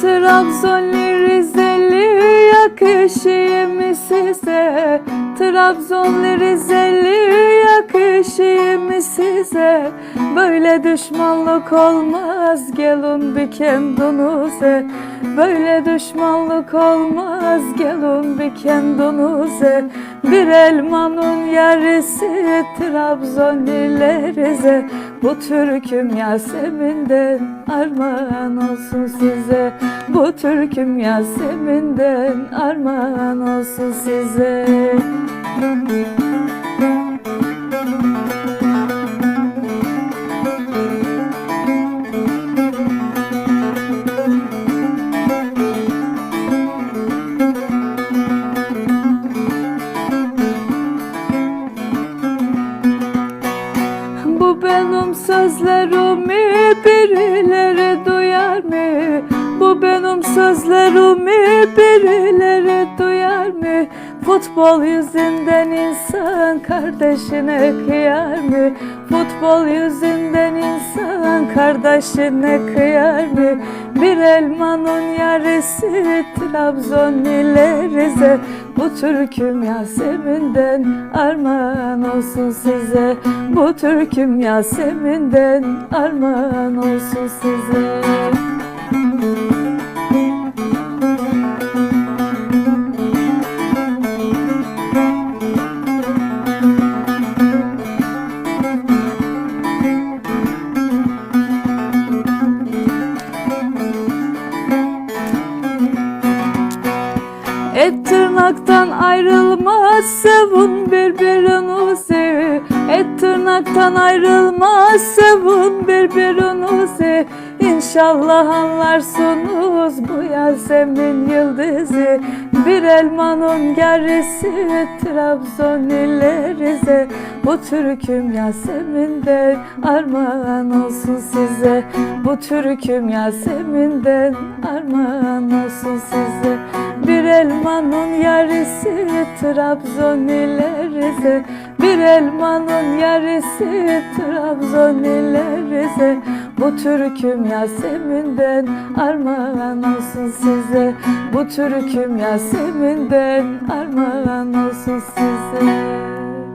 Trabzonlu Rizeli yakışıyor mu size? Trabzonlu Rizeli mu size? Böyle düşmanlık olmaz. Gelin bir kendinize Böyle düşmanlık olmaz. Gelin bir kendinize Bir elmanın yarısı Trabzon illerize. Bu türküm Yasemin'den armağan olsun size. Bu türküm Yasemin'den armağan olsun size. Bu benim sözlerimi birileri duyar mı? Bu benim sözlerimi birileri duyar mı? Futbol yüzünden insan kardeşine kıyar mı? Futbol yüzünden insan kardeşine kıyar mı? Bir elmanın yarısı Trabzon illerize Bu türküm Yasemin'den armağan olsun size Bu türküm Yasemin'den armağan olsun size Et tırnaktan ayrılmaz sevun birbirinizi Et tırnaktan ayrılmaz sevun birbirinizi İnşallah anlarsınız bu Yasemin yıldızı. Bir elmanın gerisi Trabzon illerize. Bu türküm Yasemin'den armağan olsun size. Bu türküm Yasemin'den armağan olsun size elmanın yarısı Trabzon illerize Bir elmanın yarısı Trabzon illerize Bu türküm Yasemin'den armağan olsun size. Bu türküm Yasemin'den armağan olsun size